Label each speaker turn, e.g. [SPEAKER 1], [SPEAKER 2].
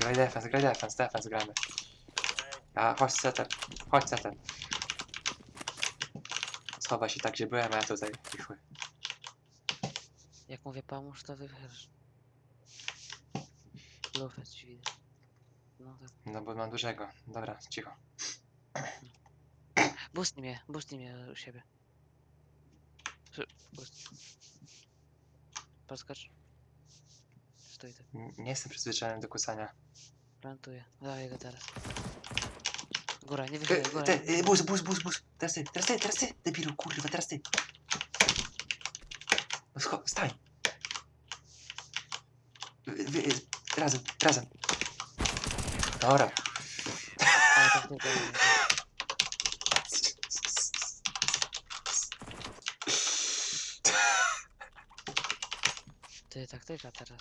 [SPEAKER 1] Graj defense, graj defense, defense gramy. A, chodź setter, chodź setter. Schowaj się tak, gdzie byłem, a ja tutaj cichły.
[SPEAKER 2] Jak mówię pomóż, to wywiesz. Lufę ci widzę. No tak.
[SPEAKER 1] No bo mam dużego. Dobra, cicho.
[SPEAKER 2] Bustnij mnie, bustnij mnie u siebie. Bust. Podskocz. Stój
[SPEAKER 1] N- Nie jestem przyzwyczajony do kusania.
[SPEAKER 2] plantuję. Dawaj go teraz. Góra, nie
[SPEAKER 1] E,
[SPEAKER 2] wychylaj, góra.
[SPEAKER 1] te, e, bus, bus, bus, bus. Teraz ty, teraz ty, teraz ty, debilu, kurwa, teraz ty. No scho- stań. Wy, wy, razem, razem. Dobra.
[SPEAKER 2] Ale tak. Ty taktyka teraz.